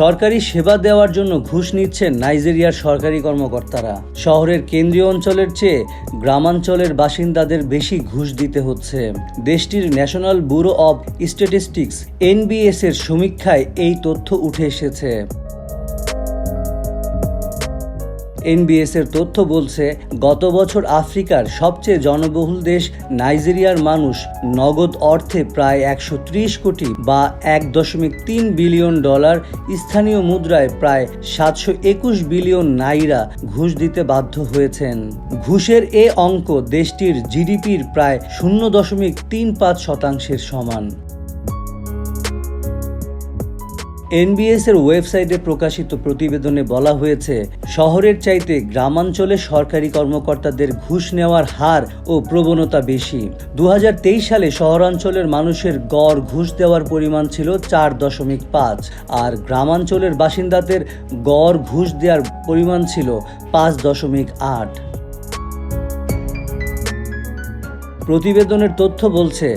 সরকারি সেবা দেওয়ার জন্য ঘুষ নিচ্ছেন নাইজেরিয়ার সরকারি কর্মকর্তারা। শহরের কেন্দ্রীয় অঞ্চলের চেয়ে গ্রামাঞ্চলের বাসিন্দাদের বেশি ঘুষ দিতে হচ্ছে। দেশটির national bureau of statistics, NBS এর সমীক্ষায় এই তথ্য উঠে এসেছে। এনবিএস এর তথ্য বলছে, গত বছর আফ্রিকার সবচেয়ে জনবহুল দেশ নাইজেরিয়ার মানুষ নগদ অর্থে প্রায় একশো ত্রিশ কোটি বা এক দশমিক তিন বিলিয়ন ডলার স্থানীয় মুদ্রায় প্রায় সাতশো একুশ বিলিয়ন নাইরা ঘুষ দিতে বাধ্য হয়েছেন। ঘুষের এ অঙ্ক দেশটির জিডিপির প্রায় শূন্য দশমিক তিন পাঁচ শতাংশের সমান। এনবিএস এর ওয়েবসাইটে প্রকাশিত প্রতিবেদনে বলা হয়েছে, শহরের চাইতে গ্রামাঞ্চলে সরকারি কর্মকর্তাদের ঘুষ নেওয়ার হার ও প্রবণতা বেশি। দু হাজার তেইশ সালে শহরাঞ্চলের মানুষের গড় ঘুষ দেওয়ার পরিমাণ ছিল চার দশমিক পাঁচ, আর গ্রামাঞ্চলের বাসিন্দাদের গড় ঘুষ দেওয়ার পরিমাণ ছিল পাঁচ দশমিক আট। প্রতিবেদনের তথ্য বলছে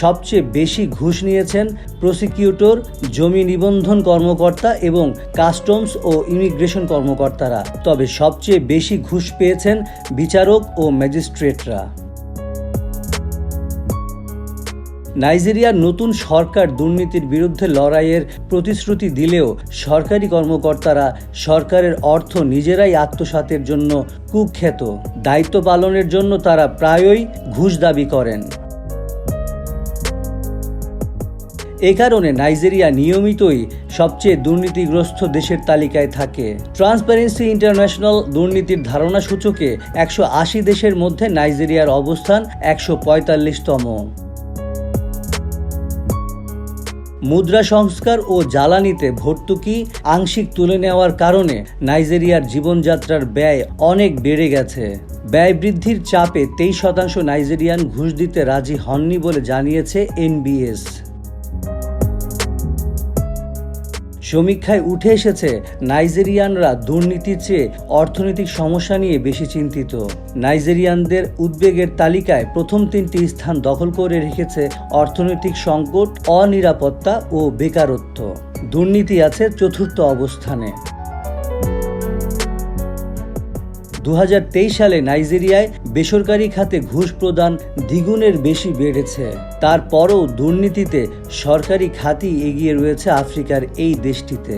সবচেয়ে বেশি ঘুষ নিয়েছেন প্রসিকিউটর, জমি নিবন্ধন কর্মকর্তা এবং কাস্টমস ও ইমিগ্রেশন কর্মকর্তারা। তবে সবচেয়ে বেশি ঘুষ পেয়েছেন বিচারক ও ম্যাজিস্ট্রেটরা। নাইজেরিয়ার নতুন সরকার দুর্নীতির বিরুদ্ধে লড়াইয়ের প্রতিশ্রুতি দিলেও সরকারি কর্মকর্তারা সরকারের অর্থ নিজেরাই আত্মসাতের জন্য কুখ্যাত। দায়িত্ব পালনের জন্য তারা প্রায়ই ঘুষ দাবি করেন। এ কারণে নাইজেরিয়া নিয়মিতই সবচেয়ে দুর্নীতিগ্রস্ত দেশের তালিকায় থাকে। ট্রান্সপারেন্সি ইন্টারন্যাশনাল দুর্নীতির ধারণা সূচকে একশো আশি দেশের মধ্যে নাইজেরিয়ার অবস্থান একশো পঁয়তাল্লিশতম। মুদ্রা সংস্কার ও জ্বালানিতে ভর্তুকি আংশিক তুলে নেওয়ার কারণে নাইজেরিয়ার জীবনযাত্রার ব্যয় অনেক বেড়ে গেছে। ব্যয় বৃদ্ধির চাপে তেইশ শতাংশ নাইজেরিয়ান ঘুষ দিতে রাজি হননি বলে জানিয়েছে এনবিএস সমীক্ষায় উঠে এসেছে, নাইজেরিয়ানরা দুর্নীতির চেয়ে অর্থনৈতিক সমস্যা নিয়ে বেশি চিন্তিত। নাইজেরিয়ানদের উদ্বেগের তালিকায় প্রথম তিনটি স্থান দখল করে রেখেছে অর্থনৈতিক সংকট, অনিরাপত্তা ও বেকারত্ব। দুর্নীতি আছে চতুর্থ অবস্থানে। দু হাজার তেইশ সালে নাইজেরিয়ায় বেসরকারি খাতে ঘুষ প্রদান দ্বিগুণের বেশি বেড়েছে। তারপরও দুর্নীতিতে সরকারি খাতই এগিয়ে রয়েছে আফ্রিকার এই দেশটিতে।